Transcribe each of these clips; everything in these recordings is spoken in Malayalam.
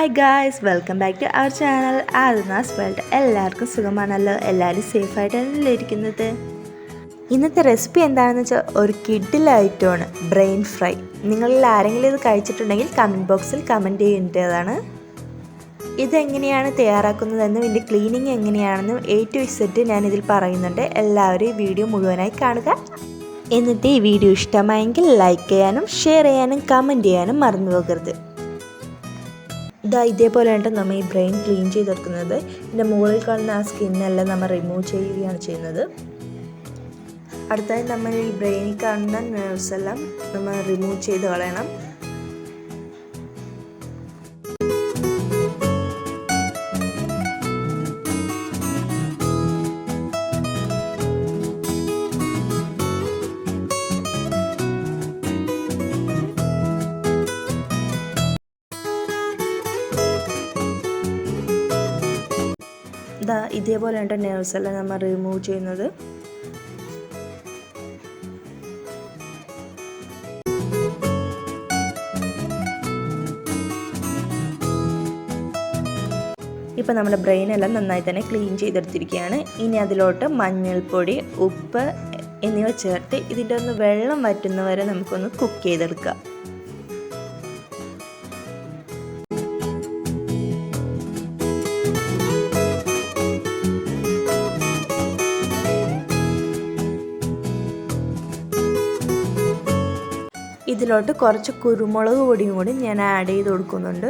Hi guys welcome back to our channel ആദനാസ് world എല്ലാവർക്കും സുഖമാണല്ലോ. എല്ലാവരും സേഫായിട്ടാണല്ലോ ഇരിക്കുന്നത്. ഇന്നത്തെ റെസിപ്പി എന്താണെന്ന് വെച്ചാൽ ഒരു കിഡിലായിട്ടാണ് ബ്രെയിൻ ഫ്രൈ നിങ്ങളിൽ ആരെങ്കിലും ഇത് കഴിച്ചിട്ടുണ്ടെങ്കിൽ കമന്റ് ബോക്സിൽ കമന്റ് ചെയ്യേണ്ടതാണ്. ഇതെങ്ങനെയാണ് തയ്യാറാക്കുന്നതെന്നും ഇതിന്റെ ക്ലീനിങ് എങ്ങനെയാണെന്നും എ ടു ഇസെറ്റ് ഇതിൽ പറയുന്നുണ്ട്. എല്ലാവരും ഈ വീഡിയോ മുഴുവനായി കാണുക. എന്നിട്ട് ഈ വീഡിയോ ഇഷ്ടമായെങ്കിൽ ലൈക്ക് ചെയ്യാനും ഷെയർ ചെയ്യാനും കമന്റ് ചെയ്യാനും മറന്നു പോകരുത്. ഇതാ ഇതേപോലെയാണ് നമ്മൾ ഈ ബ്രെയിൻ ക്ലീൻ ചെയ്തെടുക്കുന്നത്. ഇതിന്റെ മുകളിൽ കാണുന്ന ആ സ്കിന്നെല്ലാം നമ്മൾ റിമൂവ് ചെയ്യുകയാണ് ചെയ്യുന്നത്. അടുത്തായി നമ്മൾ ഈ ബ്രെയിനിൽ കാണുന്ന നെർവ്സ് എല്ലാം നമ്മൾ റിമൂവ് ചെയ്ത് കളയണം. ഇതാ ഇതേപോലെയാണ് നെർവ്സ് എല്ലാം നമ്മൾ റിമൂവ് ചെയ്യുന്നത്. ഇപ്പം നമ്മുടെ ബ്രെയിനെല്ലാം നന്നായി തന്നെ ക്ലീൻ ചെയ്തെടുത്തിരിക്കുകയാണ്. ഇനി അതിലോട്ട് മഞ്ഞൾപ്പൊടി ഉപ്പ് എന്നിവ ചേർത്ത് ഇതിന്റെ ഒന്ന് വെള്ളം വറ്റുന്നവരെ നമുക്കൊന്ന് കുക്ക് ചെയ്തെടുക്കാം. ഇതിലോട്ട് കുറച്ച് കുരുമുളക് പൊടിയും കൂടി ഞാൻ ആഡ് ചെയ്ത് കൊടുക്കുന്നുണ്ട്.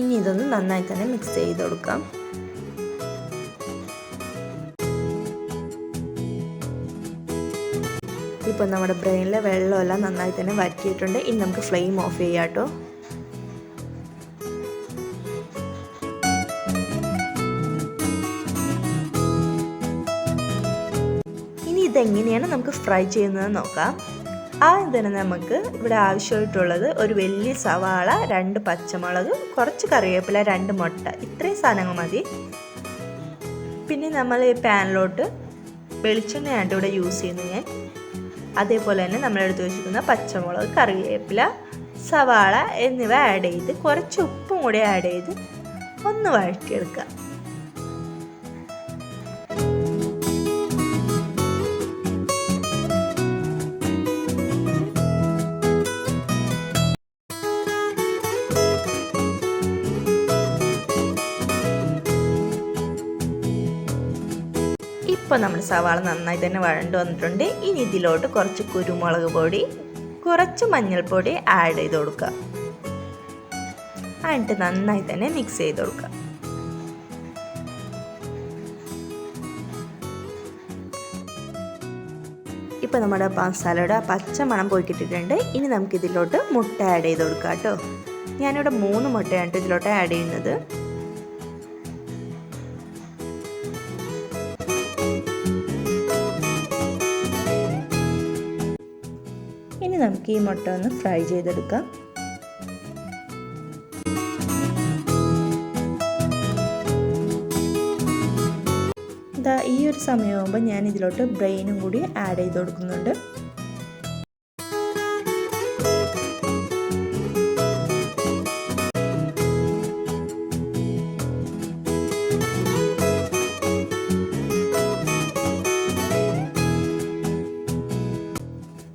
ഇനി ഇതൊന്ന് നന്നായി തന്നെ മിക്സ് ചെയ്ത് കൊടുക്കാം. ഇപ്പോൾ നമ്മുടെ ബ്രെയിനിലെ വെള്ളമെല്ലാം നന്നായി തന്നെ വറ്റിയിട്ടുണ്ട്. ഇനി നമുക്ക് ഫ്ലെയിം ഓഫ് ചെയ്യാം കേട്ടോ. ഇതെങ്ങനെയാണ് നമുക്ക് ഫ്രൈ ചെയ്യുന്നത് നോക്കാം. ആദ്യം തന്നെ നമുക്ക് ഇവിടെ ആവശ്യമായിട്ടുള്ളത് ഒരു വലിയ സവാള രണ്ട് പച്ചമുളക് കുറച്ച് കറിവേപ്പില രണ്ട് മുട്ട. ഇത്രയും സാധനങ്ങൾ മതി. പിന്നെ നമ്മൾ ഈ പാനിലോട്ട് വെളിച്ചെണ്ണയാണ് ഇവിടെ യൂസ് ചെയ്യുന്നത് ഞാൻ. അതേപോലെ തന്നെ നമ്മൾ നമ്മളെടുത്ത് വെച്ചിരിക്കുന്ന പച്ചമുളക് കറിവേപ്പില സവാള എന്നിവ ആഡ് ചെയ്ത് കുറച്ച് ഉപ്പും കൂടി ആഡ് ചെയ്ത് ഒന്ന് വഴറ്റിയെടുക്കുക ഇപ്പോൾ നമ്മൾ സവാള നന്നായി തന്നെ വഴണ്ട് വന്നിട്ടുണ്ട്. ഇനി ഇതിലോട്ട് കുറച്ച് കുരുമുളക് പൊടി കുറച്ച് മഞ്ഞൾപ്പൊടി ആഡ് ചെയ്ത് കൊടുക്കുക. എന്നിട്ട് നന്നായി തന്നെ മിക്സ് ചെയ്ത് കൊടുക്കുക. ഇപ്പോൾ നമ്മുടെ മസാലയുടെ പച്ച മണം പോയി കിട്ടിയിട്ടുണ്ട് ഇനി നമുക്കിതിലോട്ട് മുട്ട ആഡ് ചെയ്ത് കൊടുക്കാം കേട്ടോ. ഞാനിവിടെ മൂന്ന് മുട്ടയാണ് ഇതിലോട്ട് ആഡ് ചെയ്യുന്നത്. ഇനി നമുക്ക് ഈ മുട്ട ഒന്ന് ഫ്രൈ ചെയ്തെടുക്കാം. ഈ ഒരു സമയമാകുമ്പോൾ ഞാൻ ഇതിലോട്ട് ബ്രെയിനും കൂടി ആഡ് ചെയ്ത് കൊടുക്കുന്നുണ്ട്.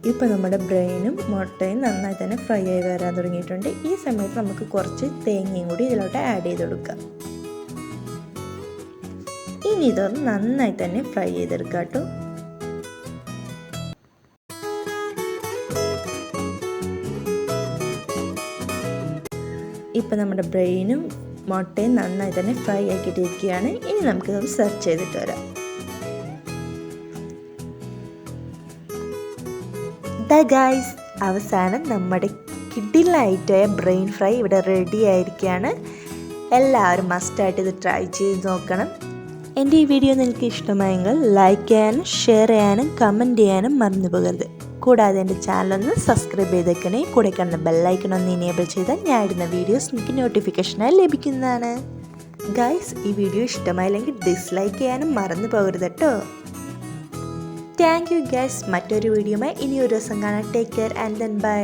ഇപ്പോൾ നമ്മുടെ ബ്രെയിനും മുട്ടയും നന്നായി തന്നെ ഫ്രൈ ആയി വരാൻ തുടങ്ങിയിട്ടുണ്ട്. ഈ സമയത്ത് നമുക്ക് കുറച്ച് തേങ്ങയും കൂടി ഇതിലോട്ട് ആഡ് ചെയ്ത് കൊടുക്കാം. ഇനി ഇതൊന്ന് നന്നായി തന്നെ ഫ്രൈ ചെയ്തെടുക്കാം കേട്ടോ. ഇപ്പം നമ്മുടെ ബ്രെയിനും മുട്ടയും നന്നായി തന്നെ ഫ്രൈ ആക്കിയിട്ടിരിക്കുകയാണ്. ഇനി നമുക്കിതൊന്ന് സെർച്ച് ചെയ്തിട്ട് വരാം. ദ ഗായ്സ് അവസാനം നമ്മുടെ കിഡിലായിട്ടായ ബ്രെയിൻ ഫ്രൈ ഇവിടെ റെഡി ആയിരിക്കുകയാണ്. എല്ലാവരും മസ്റ്റായിട്ട് ഇത് ട്രൈ ചെയ്ത് നോക്കണം. എന്റെ ഈ വീഡിയോ നിങ്ങൾക്ക് ഇഷ്ടമായെങ്കിൽ ലൈക്ക് ചെയ്യാനും ഷെയർ ചെയ്യാനും കമന്റ് ചെയ്യാനും മറന്നു പോകരുത്. കൂടാതെ എന്റെ ചാനലൊന്ന് സബ്സ്ക്രൈബ് ചെയ്തേക്കണേ. കൂടെ കാണുന്ന ബെല്ലൈക്കൺ ഒന്ന് ഇനേബിൾ ചെയ്താൽ ഞാൻ ഇടുന്ന വീഡിയോസ് എനിക്ക് നോട്ടിഫിക്കേഷനായി ലഭിക്കുന്നതാണ്. ഗൈസ് ഈ വീഡിയോ ഇഷ്ടമായില്ലെങ്കിൽ ഡിസ്ലൈക്ക് ചെയ്യാനും മറന്നു പോകരുത് കേട്ടോ. Thank you guys. മറ്റൊരു വീഡിയോമായി ഇനി ഒരു ദിവസം കാണാം. Take care and then bye